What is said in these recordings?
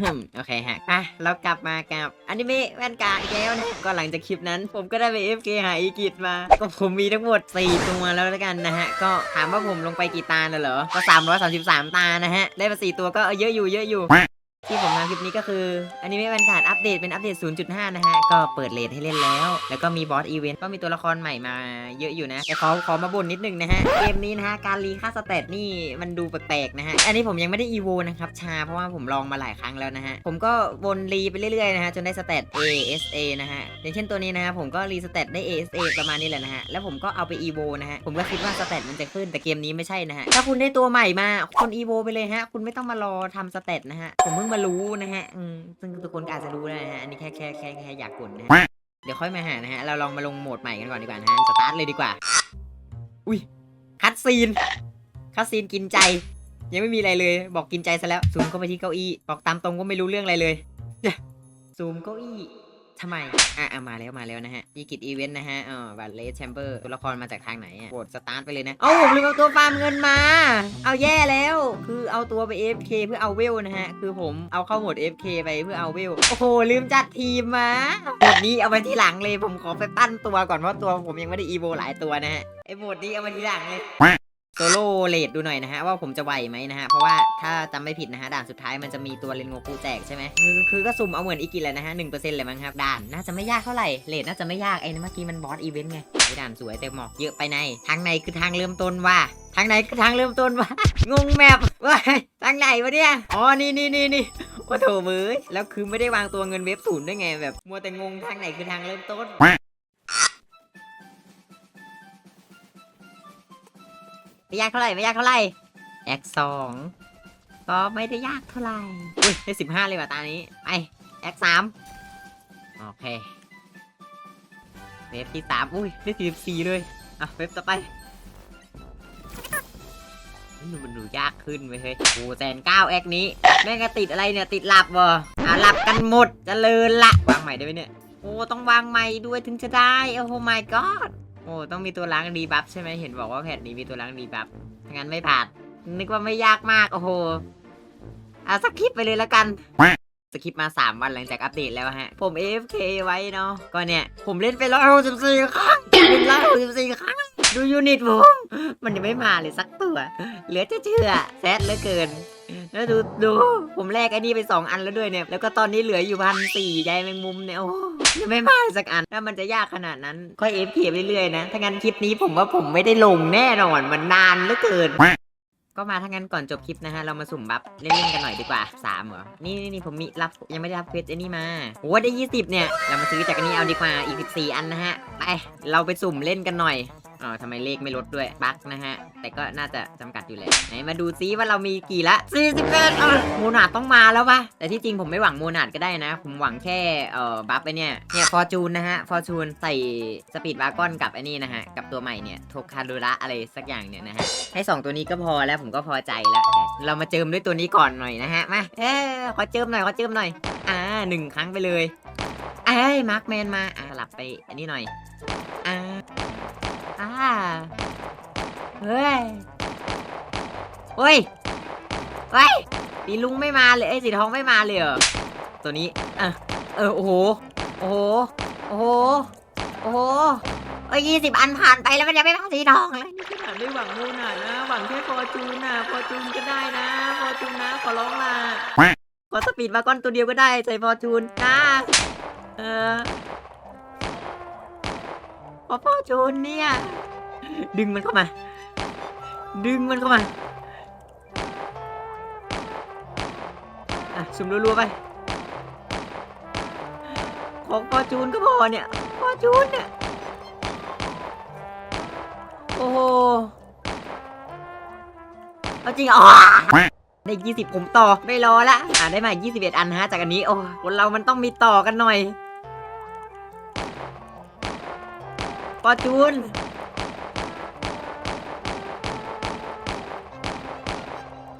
อืมโอเคฮะอะเรากลับมากับอนิเมะแว่นกาอีกแล้วนะก็หลังจากคลิปนั้น ผมก็ได้ไป FK หาอีกิจมา ก็ผมมีทั้งหมด 4 ตัวแล้วแล้วกันนะฮะ ก็ถามว่าผมลงไปกี่ตาน่ะเหรอ ก็ 333 ตานะฮะ ได้มา4ตัวก็เยอะอยู่เยอะอยู่ ที่ผมทำคลิปนี้ก็คืออันิเมะแวนการอัปเดตเป็นอัปเดต 0.5 นะฮะ ก็เปิดเลทให้เล่นแล้ว แล้วก็มีบอสอีเวนต์ก็มีตัวละครใหม่มาเยอะอยู่นะแต่ขอขอมาบ่นนิดนึงนะฮะ เกมนี้นะฮะ การรีค่าสเตตนี่มันดูแปลกๆนะฮะ อันนี้ผมยังไม่ได้อีโวนะครับ ชาเพราะว่าผมลองมาหลายครั้งแล้วนะฮะ ผมก็วนรีไปเรื่อยๆนะฮะ จนได้สเตต A S A นะฮะ อย่างเช่นตัวนี้นะฮะผมก็รีสเตตได้ A S A ประมาณนี้แหละนะฮะ แล้วผมก็เอาไปอีโวนะฮะ ผมก็คิดว่าสเตตมันจะขึ้นแต่เกมนี้ไม่ใช่นะฮะ ถ้าคุณได้ตัวใหม่มาคนอีโวไปเลยฮะ คุณไม่ต้องมารอทำสเตตนะฮะผมเพิ่งมารู้นะฮะอืมซึ่งทุกคนก็อาจจะรู้แล้วนะฮะอันนี้แค่แค่แค่แค่อยากกดนะฮะเดี๋ยวค่อยมาหานะฮะเราลองมาลงโหมดใหม่กันก่อนดีกว่านะฮะสตาร์ทเลยดีกว่า อุ้ยคัดซีนคัดซีนกินใจ ยังไม่มีอะไรเลย บอกกินใจซะแล้วซูมเข้าไปที่เก้าอี้บอกตามตรงก็ไม่รู้เรื่องอะไรเลยซูมเก้าอี้ ทำไม อะอะมาแล้วมาแล้วนะฮะอีกิจอีเวนต์นะฮะเออบัตรเลสแชมเบอร์ตัวละครมาจากทางไหนอะกดสตาร์ทไปเลยนะ เอาผมลืมเอาตัวฟาร์มเงินมา เอาแย่แล้ว คือเอาตัวไป FK เพื่อเอาเวลนะฮะ คือผมเอาเข้าโหมด FK ไปเพื่อเอาเวล โอ้โห ลืมจัดทีมมาโหมดนี้เอาไว้ทีหลังเลย ผมขอไปปั้นตัวก่อนเพราะตัวผมยังไม่ได้อีโวหลายตัวนะฮะ ไอโหมดนี้เอาไว้ทีหลังเลย โซโล่เลดดูหน่อยนะฮะว่าผมจะไหวไหมนะฮะเพราะว่าถ้าจำไม่ผิดนะฮะด่านสุดท้ายมันจะมีตัวเลนโงกูแจกใช่ไหมคือก็สุ่มเอาเหมือนอีกิเลยนะฮะหนึ่งเปอร์เซ็นต์เลยมั้งครับด่านน่าจะไม่ยากเท่าไหร่เลดน่าจะไม่ยากไอ้นั่นเมื่อกี้มันบอสอีเวนต์ไงไอ้ด่านสวยแต่หมอกเยอะไปในทางในคือทางเริ่มต้นว่าทางไหนคือทางเริ่มต้นวะงงแมปว้าทางไหนวะเนี่ยอ๋อนี่นี่นี่นี่โอ้โถเว้ยแล้วคือไม่ได้วางตัวเงินเว็บศูนย์ด้วยไงแบบมัวแต่งงทางไหนคือทางเริ่มต้น ไม่ยากเท่าไหร่ไม่ยากเท่าไหร่แอคสองก็ไม่ได้ยากเท่าไหร่อุ้ยได้สิบห้าเลยว่ะตานี้ไปแอคสามโอเคเวฟที่สามอุ้ยได้สี่สิบสี่เลยอะเวฟต่อไปนี่มันดูยากขึ้นไปเฮ้ยโอ้แสนเก้าแอคนี้แม่งก็ติดอะไรเนี่ยติดหลับวะอะหลับกันหมดจเจริญละวางใหม่ได้ไหมเนี่ยโอ้ต้องวางใหม่ด้วยถึงจะได้โอ้ my god โอ้ต้องมีตัวล้างดีบัฟใช่ไหมเห็นบอกว่าแพทนี้มีตัวล้างดีบัฟถ้างั้นไม่ผ่าน นึกว่าไม่ยากมากโอ้โหเอาสักคลิปไปเลยแล้วกันสคริปมา 3 วันหลังจากอัปเดตแล้วฮะ ผม AFK ไว้เนาะก็เนี่ย ผมเล่นไปร้อยหกสิบสี่ครั้งเล่นร้อยหกสิบสี่ครั้ง ดูยูนิตผมมันยังไม่มาเลยสักตัว เหลือจะเชื่อแซดเหลือเกิน แล้วดูดูผมแลกไอ้นี่ไป 2 อันแล้วด้วยเนี่ย แล้วก็ตอนนี้เหลืออยู่พันสี่ใยแมงมุมเนี่ยโอ้ยังไม่มาสักอัน ถ้ามันจะยากขนาดนั้นค่อยเอฟเคไปเรื่อยๆนะ ถ้างั้นคลิปนี้ผมว่าผมไม่ได้ลงแน่นอน มันนานเหลือเกินก็มาถ้างั้นก่อนจบคลิปนะฮะ เรามาสุ่มบัฟเล่นๆกันหน่อยดีกว่าสามเหรอนี่นี่นี่ผมมีรับยังไม่ได้รับเควสไอ้นี่มาโอ้ได้ยี่สิบเนี่ย เรามาซื้อจากอันนี้เอาดีกว่าอีกสิบสี่อันนะฮะ ไป เราไปสุ่มเล่นกันหน่อย อ๋อทำไมเลขไม่ลดด้วยบั๊กนะฮะ แต่ก็น่าจะจำกัดอยู่แหละไหนมาดูซิว่าเรามีกี่ละ41อะโมนาดต้องมาแล้วปะแต่ที่จริงผมไม่หวังโมนาดก็ได้นะ ผมหวังแค่เอ่อบัฟไอเนี่ยเนี่ยฟอร์จูนนะฮะฟอร์จูนใส่สปีดวากอนกับไอ้นี่นะฮะกับตัวใหม่เนี่ยโทคารุระอะไรสักอย่างเนี่ยนะฮะให้ 2 ตัวนี้ก็พอแล้วผมก็พอใจแล้วแต่เรามาเจิมด้วยตัวนี้ก่อนหน่อยนะฮะมาเอ้ยขอเจิมหน่อยขอเจิมหน่อยอ่าหนึ่งครั้งไปเลยเอ้มาร์คแมนมาอ่าสลับไปอันนี้หน่อยอ่า อ่าเฮ้ยเฮ้ยเฮ้ยสีลุงไม่มาเลยไอ้ยสีทองไม่มาเลยเหรอตัวนี้อะเออโอ้โหโอ้โหโอ้โหโอ้โหเอ้ยยี่สิบอันผ่านไปแล้วมันยังไม่มาสีทองเลยนี่ขนาดไม่หวังมูน่ะนะ หวังแค่ฟอร์จูนน่ะฟอร์จูนก็ได้นะฟอร์จูนนะขอร้องล่ะขอสปีดมาก้อนตัวเดียวก็ได้ใส่ฟอร์จูนนะเออข อฟอจูนเนี่ย ดึงมันเข้ามา ดึงมันเข้ามา อะสุ่มรัวๆไป ของฟอจูนก็พอเนี่ยฟอจูนเนี่ย โอ้โหเอาจริงอ๋อได้ยี่สิบผมต่อ ไม่รอละ อ่าได้มายี่สิบเอ็ดอันฮะ จากอันนี้ โอ้คนเรามันต้องมีต่อกันหน่อย ฟอร์จูน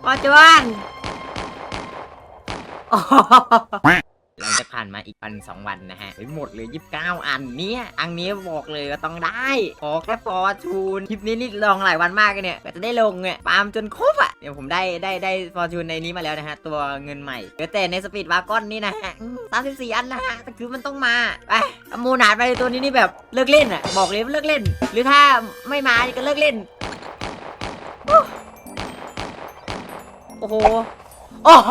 ฟอร์จูนโอ้โหหลังจานมาอีกวันสองวันนะฮะเฮ้ยหมดเลยยี่สิบเก้าอันเนี่ยอันนี้บอกเลยว่าต้องได้ขอแค่ฟอร์จูนคลิปนี้นี่ลองหลายวันมากเลยเนี่ยกว่จะได้ลงเนี่ยปาล์มจนครบอะเดี๋ยวผมได้ได้ได้ฟอร์จูนในนี้มาแล้วนะฮะตัวเงินใหม่เหลือแต่ในสปีดวากอนนี่นะฮะสามสิบสี่อันนะฮะแต่คือมันต้องมาไปอามูนาดไปตัวนี้นี่แบบเลิกเล่นอะบอกเลยว่าเลิกเล่น หรือถ้าไม่มาก็เลิกเล่นโอ้โหโอ้โห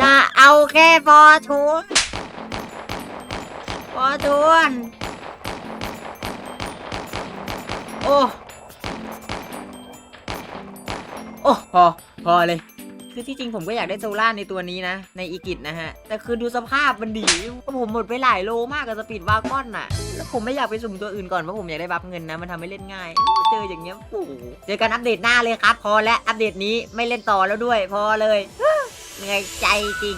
จะเอาแค่ฟอร์จูน ฟอร์จูนโอ้โอ้พอพอเลยคือที่จริงผมก็อยากได้โซล่าในตัวนี้นะ ในอีกิจนะฮะ แต่คือดูสภาพมันดีก็ผมหมดไปหลายโลมากกับสปีดวากอนน่ะ แล้วผมไม่อยากไปสุ่มตัวอื่นก่อน เพราะผมอยากได้บัฟเงินนะ มันทำให้เล่นง่าย เจออย่างเงี้ยโอ้โหเจอกันอัปเดตหน้าเลยครับ พอและอัปเดตนี้ไม่เล่นต่อแล้วด้วย พอเลยเหนื่อยใจจริง